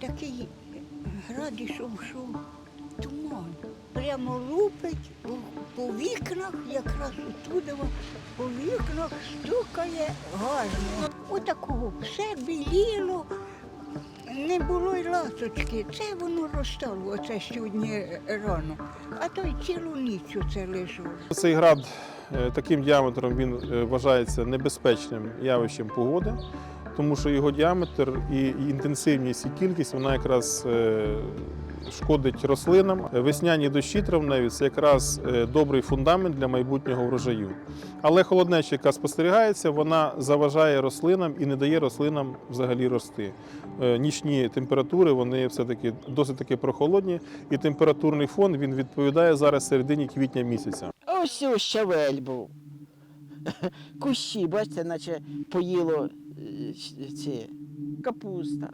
такий град що туман. Прямо лупить по вікнах, якраз отуди по вікнах стукає гарно. Отакого все біліло, не було й ласочки. Це воно розстало оце сьогодні рано, а то й цілу ніч оце лежало. Цей град таким діаметром він е, вважається небезпечним явищем погоди, тому що його діаметр і інтенсивність, і кількість вона якраз е, шкодить рослинам. Весняні дощі травневі це якраз е, добрий фундамент для майбутнього врожаю. Але холоднеча, яка спостерігається, вона заважає рослинам і не дає рослинам взагалі рости. Е, Нічні температури вони все-таки досить таки прохолодні, і температурний фон він відповідає зараз середині квітня місяця. Ось ось щавель був. Кущі, бачите, наче поїло е, ці капуста.